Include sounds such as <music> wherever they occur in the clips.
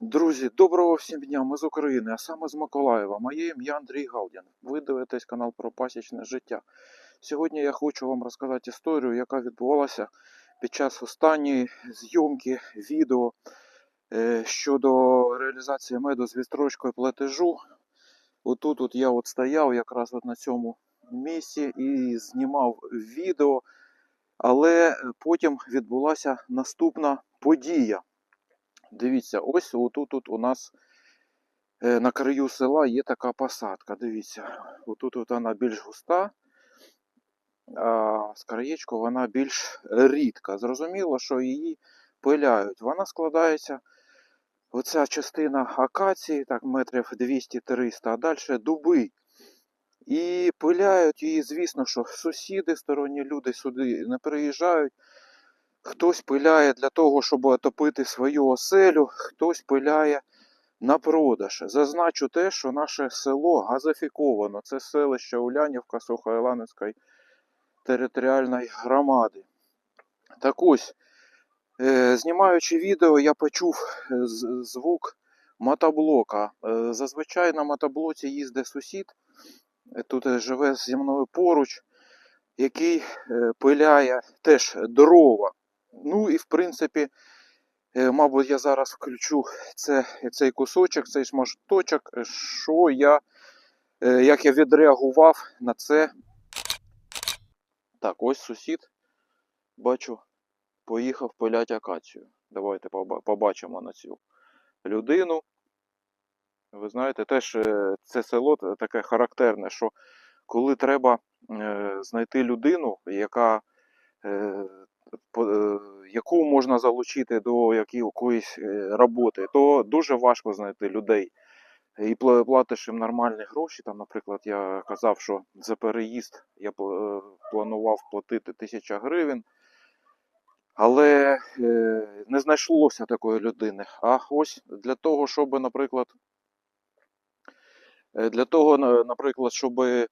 Друзі, доброго всім дня! Ми з України, а саме з Миколаєва. Моє ім'я Андрій Галдін. Ви дивитесь канал про пасічне життя. Сьогодні я хочу вам розказати історію, яка відбувалася під час останньої зйомки відео е, щодо реалізації меду з відстрочкою платежу. Отут от я от стояв якраз от на цьому місці і знімав відео, але потім відбулася наступна подія. Дивіться, ось отут от у нас е, на краю села є така посадка. Дивіться, отут от вона більш густа, а з краєчку вона більш рідка. Зрозуміло, що її пиляють. Вона складається, оця частина акації, так, метрів 200-300, а далі дуби. І пиляють її, звісно, що сусіди, сторонні люди сюди не приїжджають. Хтось пиляє для того, щоб отопити свою оселю, хтось пиляє на продаж. Зазначу те, що наше село газифіковано. Це селище Улянівка Сухоіланівської територіальної громади. Так ось, е, знімаючи відео, я почув е, звук мотоблока. Е, Зазвичай на мотоблоці їздить сусід, тут живе зі мною поруч, який пиляє теж дрова. Ну і в принципі, е, мабуть, я зараз включу це, цей кусочок, цей шматочок, що я, е, як я відреагував на це. Так, ось сусід, бачу, поїхав пилять акацію. Давайте побачимо на цю людину. Ви знаєте, теж е, це село таке характерне, що коли треба знайти людину, яка яку можна залучити до якоїсь е, роботи, то дуже важко знайти людей. І пла- платиш їм нормальні гроші. Там, наприклад, я казав, що за переїзд я е, планував платити тисяча гривень, але е, не знайшлося такої людини. А ось для того, щоб, наприклад, е, для того, наприклад, щоб е,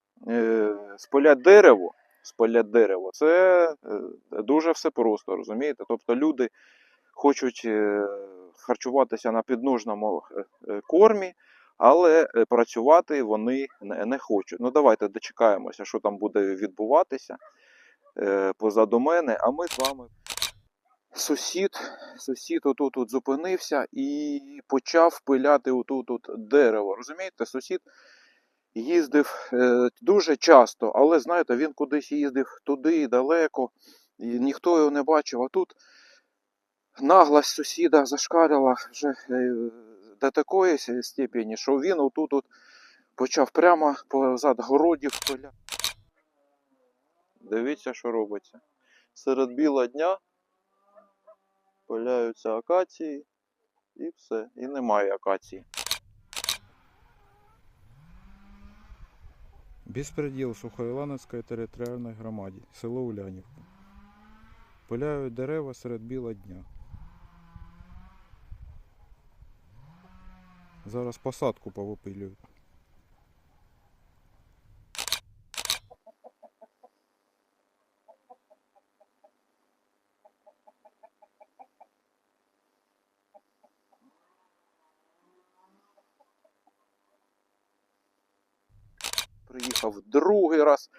спиляти дерево, спиляти дерево, це е, дуже все просто, розумієте? Тобто люди хочуть е, харчуватися на підножному е, кормі, але працювати вони не, хочуть. Ну давайте дочекаємося, що там буде відбуватися позаду мене, а ми з вами. Сусід, сусід отут от зупинився і почав пиляти отут от дерево. Розумієте, сусід їздив е, дуже часто, але знаєте, він кудись їздив туди далеко, і ніхто його не бачив. А тут наглость сусіда зашкалила вже е, до такої степені, що він отут от почав прямо позад городів пиляти. Дивіться, що робиться. Серед біла дня пиляються акації і все. І немає акації. Беспредел Сухоїлановської територіальної громаді, село Улянівка. Пиляють дерева серед біла дня. Зараз посадку повипилюють. Приїхав другий раз.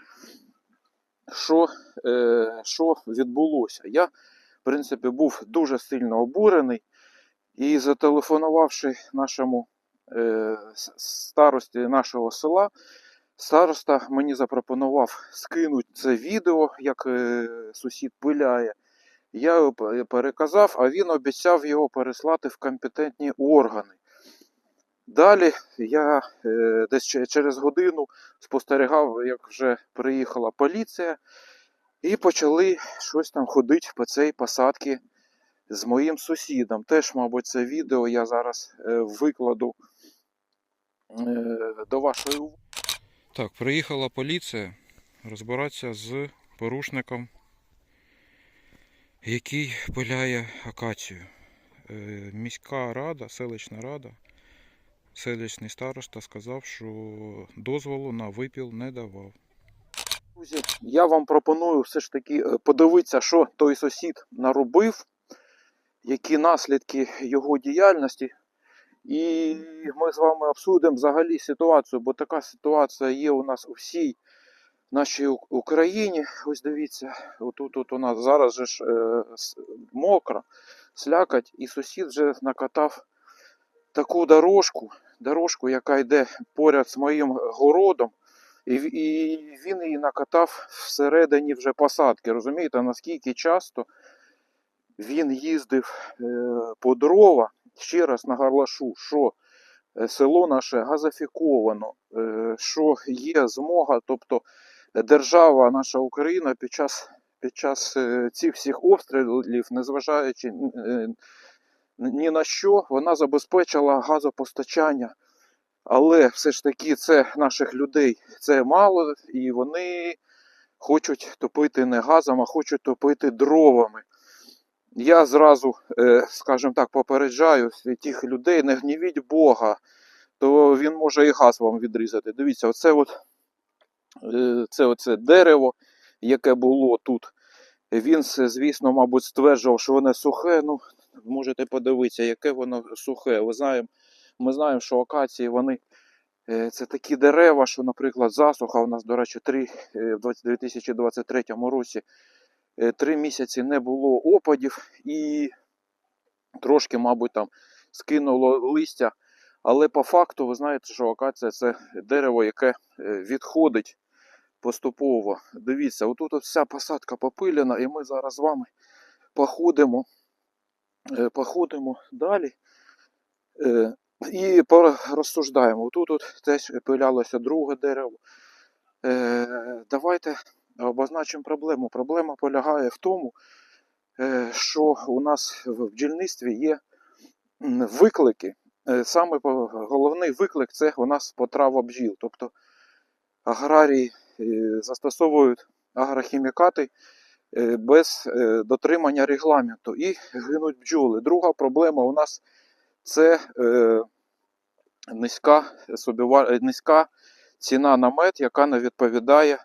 Що, е, що відбулося? Я, в принципі, був дуже сильно обурений і зателефонувавши нашому е, старості нашого села, староста мені запропонував скинути це відео, як е, сусід пиляє. Я переказав, а він обіцяв його переслати в компетентні органи. Далі я е, десь через годину спостерігав, як вже приїхала поліція, і почали щось там ходити по цій посадці з моїм сусідом. Теж, мабуть, це відео я зараз е, викладу е, до вашої уваги. Так, приїхала поліція розбиратися з порушником, який пиляє акацію. Міська рада, селищна рада, селищний староста сказав, що дозволу на випіл не давав. Друзі, я вам пропоную все ж таки е, подивитися, що той сусід наробив, які наслідки його діяльності. І ми з вами обсудимо взагалі ситуацію, бо така ситуація є у нас у всій нашій Україні. Ось дивіться, отут от у нас зараз же ж е, мокро, слякать, і сусід вже накатав таку дорожку, дорожку, яка йде поряд з моїм городом. І, і він її накатав всередині вже посадки. Розумієте, наскільки часто він їздив е, по дрова. Ще раз наголошу, що е, село наше газифіковано, е, що є змога, тобто держава наша Україна під час, під час цих всіх обстрілів, незважаючи ні на що, вона забезпечила газопостачання. Але все ж таки це наших людей це мало, і вони хочуть топити не газом, а хочуть топити дровами. Я зразу, е, скажімо так, попереджаю тих людей, не гнівіть Бога, то він може і газ вам відрізати. Дивіться, оце от, е, це оце дерево, яке було тут. Він, звісно, мабуть, стверджував, що воно сухе. Ну, можете подивитися, яке воно сухе. Ви знаємо, ми знаємо, що акації вони е, це такі дерева, що, наприклад, засуха у нас, до речі, три, е, в 2023 році е, три місяці не було опадів і трошки, мабуть, там скинуло листя. Але по факту, ви знаєте, що акація це дерево, яке відходить поступово. Дивіться, отут вся посадка попилена, і ми зараз з вами походимо, походимо далі е, і порозсуждаємо. Тут от теж пилялося друге дерево. Е, Давайте обозначимо проблему. Проблема полягає в тому, е, що у нас в бджільництві є виклики. Е, Саме головний виклик це у нас потрава бджіл. Тобто аграрії е, застосовують агрохімікати е, без е, дотримання регламенту і гинуть бджоли. Друга проблема у нас це е, низька, е, низька ціна на мед, яка не відповідає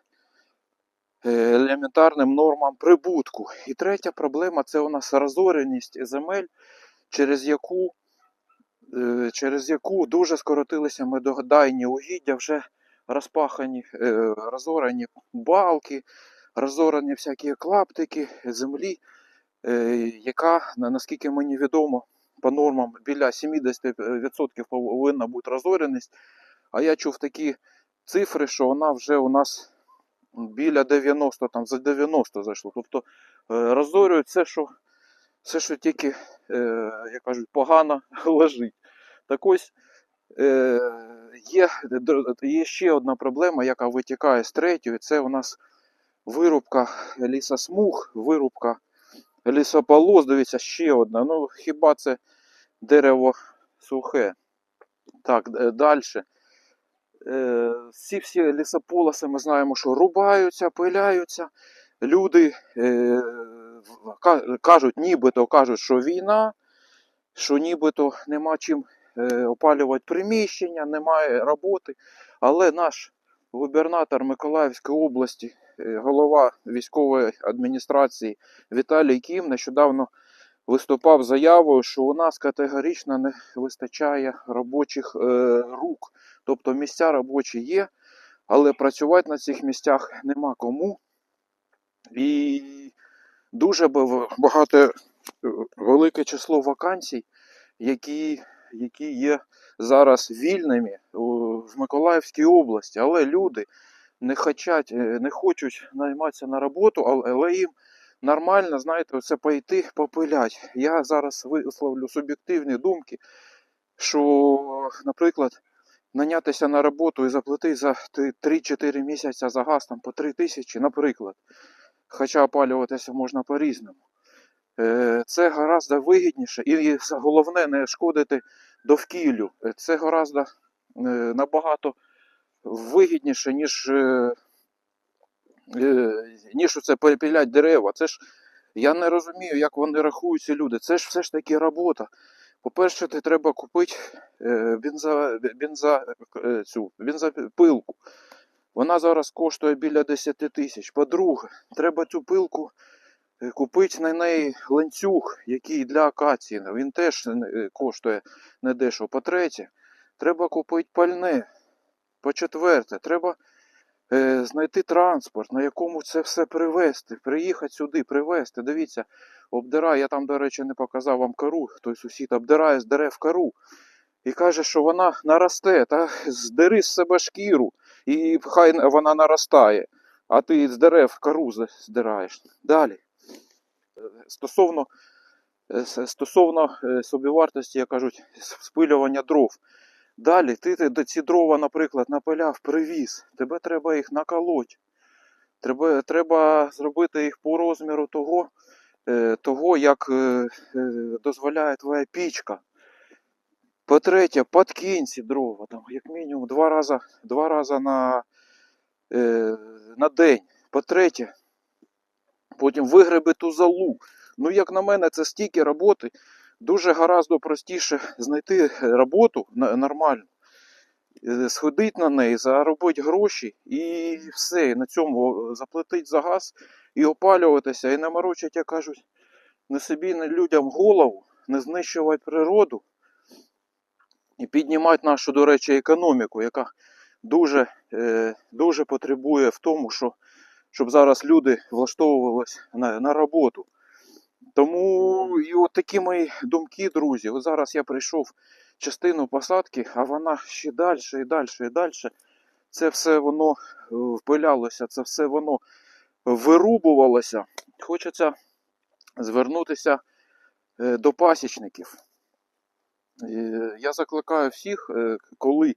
е, елементарним нормам прибутку. І третя проблема це у нас розореність земель, через яку, е, через яку дуже скоротилися медогадайні угіддя, вже розпахані, е, розорені балки, розорені всякі клаптики землі, е, яка, наскільки мені відомо, по нормам біля 70% повинна бути розореність. А я чув такі цифри, що вона вже у нас біля 90, там за 90 зайшло. Тобто е, розорюють все, що, все, що тільки, е, як кажуть, погано <laughs> лежить. Так ось є, є ще одна проблема, яка витікає з третьої, це у нас вирубка лісосмуг, вирубка лісополос. Дивіться, ще одна. Ну, хіба це дерево сухе? Так, далі. Е, всі всі лісополоси ми знаємо, що рубаються, пиляються. Люди е, кажуть, нібито кажуть, що війна, що нібито нема чим е, опалювати приміщення, немає роботи. Але наш губернатор Миколаївської області, е, голова військової адміністрації Віталій Кім нещодавно виступав заявою, що у нас категорично не вистачає робочих е, рук. Тобто місця робочі є, але працювати на цих місцях нема кому. І дуже багато е, велике число вакансій, які, які є зараз вільними в Миколаївській області. Але люди не хочуть, е, не хочуть найматися на роботу, але- їм нормально, знаєте, це пойти попилять. Я зараз висловлю суб'єктивні думки, що, наприклад, нанятися на роботу і заплатити за 3-4 місяці за газ там, по 3 тисячі, наприклад. Хоча опалюватися можна по-різному. Е, Це гораздо вигідніше і головне не шкодити довкіллю. Е, Це гораздо набагато вигідніше, ніж, е, е, ніж це перепілять дерева. Це ж я не розумію, як вони рахують ці люди. Це ж все ж таки робота. По-перше, ти треба купити бенза, бенза, е, цю, бензопилку. Вона зараз коштує біля 10 тисяч. По-друге, треба цю пилку купити на неї ланцюг, який для акації. Він теж коштує недешево. По-третє, треба купити пальне. По-четверте, треба е, знайти транспорт, на якому це все привезти, приїхати сюди, привезти. Дивіться, обдирає, я там, до речі, не показав вам кору, той сусід обдирає з дерев кору. І каже, що вона наросте, та здери з себе шкіру, і хай вона наростає, а ти з дерев кору здираєш. Далі. Е, Стосовно, е, стосовно е, собівартості, як кажуть, спилювання дров. Далі, ти, до ці дрова, наприклад, напиляв, привіз, тебе треба їх наколоть. Треба, треба зробити їх по розміру того, е, того як е, е, дозволяє твоя пічка. По-третє, подкинь дрова, там, як мінімум два рази, два рази на, на день. По-третє, потім вигреби ту залу. Ну, як на мене, це стільки роботи. Дуже гораздо простіше знайти роботу нормальну, е, сходити на неї, заробити гроші і все. І на цьому заплатити за газ і опалюватися, і не морочать, як кажуть, не собі, не людям голову, не знищувати природу і піднімати нашу, до речі, економіку, яка дуже, е, дуже потребує в тому, що, щоб зараз люди влаштовувалися на, на роботу. Тому і от такі мої думки, друзі. От зараз я прийшов частину посадки, а вона ще далі і далі і далі. Це все воно е, впилялося, це все воно вирубувалося. Хочеться звернутися е, до пасічників. Е, Я закликаю всіх, коли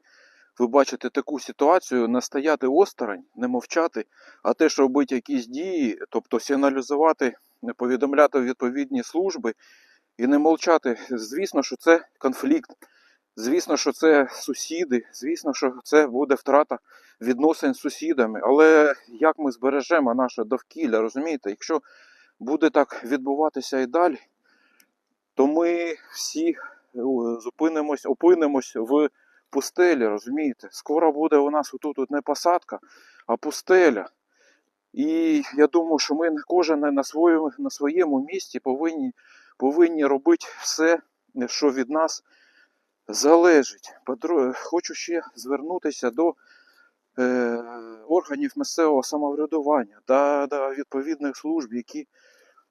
ви бачите таку ситуацію, не стояти осторонь, не мовчати, а теж робити якісь дії, тобто сигналізувати, повідомляти відповідні служби і не мовчати. Звісно, що це конфлікт. Звісно, що це сусіди, звісно, що це буде втрата відносин з сусідами. Але як ми збережемо наше довкілля, розумієте? Якщо буде так відбуватися і далі, то ми всі е, зупинимось, опинимось в пустелі, розумієте? Скоро буде у нас отут от не посадка, а пустеля. І я думаю, що ми кожен на своєму, на своєму місці повинні, повинні робити все, що від нас залежить. Хочу ще звернутися до е, органів місцевого самоврядування та до відповідних служб, які,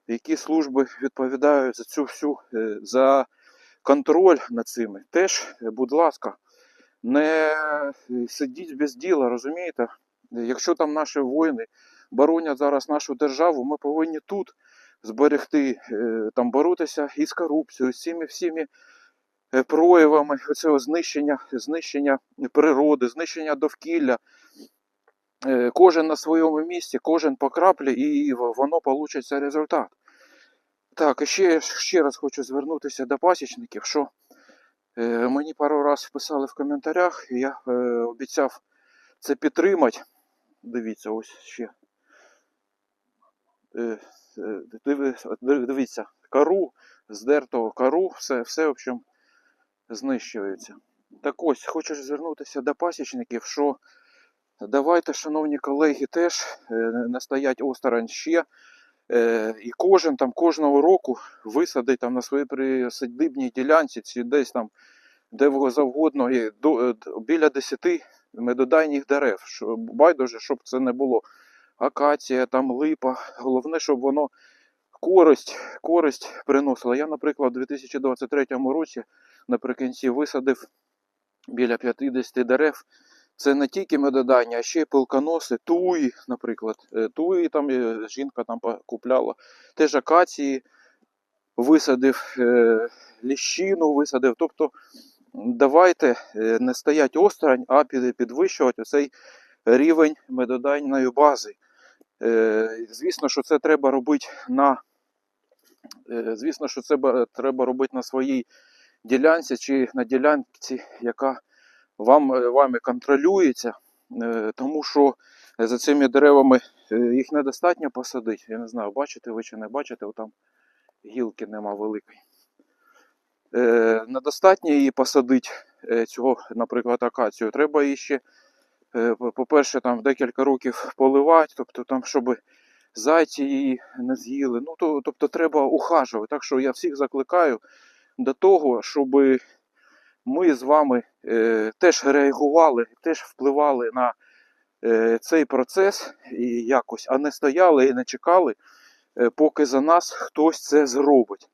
які служби відповідають за цю всю е, за контроль над цими. Теж, е, будь ласка, не сидіть без діла, розумієте? Якщо там наші воїни боронять зараз нашу державу, ми повинні тут зберегти, е, там боротися із корупцією, з цими всіми е, проявами цього знищення, знищення природи, знищення довкілля. Е, Кожен на своєму місці, кожен по краплі, і воно получиться результат. Так, ще, ще раз хочу звернутися до пасічників, що е, мені пару разів писали в коментарях, і я е, обіцяв це підтримати. Дивіться, ось ще. Е, е, диви- диви- дивіться, кару, здертого кару, все, все в общем, знищується. Так ось, хочу звернутися до пасічників, що давайте, шановні колеги, теж е, не стоять осторонь ще. Е, і кожен там кожного року висадить там на своїй присадибній ділянці, чи десь там, де завгодно, і до, е, біля 10 медодайних дерев. Що, байдуже, щоб це не було акація, там липа. Головне, щоб воно користь, користь приносило. Я, наприклад, у 2023 році наприкінці висадив біля 50 дерев. Це не тільки медодання, а ще й пилконоси, туї, наприклад. Е, Туї там е, жінка там купляла. Теж акації висадив, е, ліщину висадив. Тобто давайте не стоять осторонь, а підвищувати цей рівень медодайної бази. Е, Звісно, що це треба робити на е, звісно, що це треба робити на своїй ділянці чи на ділянці, яка вам, е, вами контролюється, тому що за цими деревами їх недостатньо посадити. Я не знаю, бачите ви чи не бачите, там гілки нема великої. Недостатньо її посадити, цього, наприклад, акацію. Треба її ще, по-перше, там декілька років поливати, тобто там, щоб зайці її не з'їли. Ну, то, тобто треба ухажувати. Так що я всіх закликаю до того, щоб ми з вами е, теж реагували, теж впливали на е, цей процес і якось, а не стояли і не чекали, е, поки за нас хтось це зробить.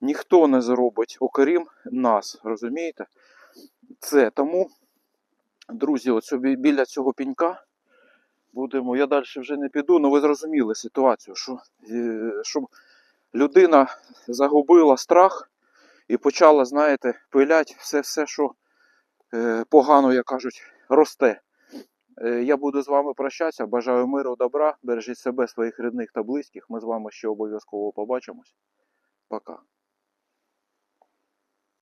Ніхто не зробить, окрім нас, розумієте? Це тому, друзі, собі біля цього пінька будемо. Я далі вже не піду, але ви зрозуміли ситуацію, що е, щоб людина загубила страх і почала, знаєте, пилять все, все що е, погано, як кажуть, росте. Е, Я буду з вами прощатися. Бажаю миру, добра. Бережіть себе, своїх рідних та близьких. Ми з вами ще обов'язково побачимось. Пока.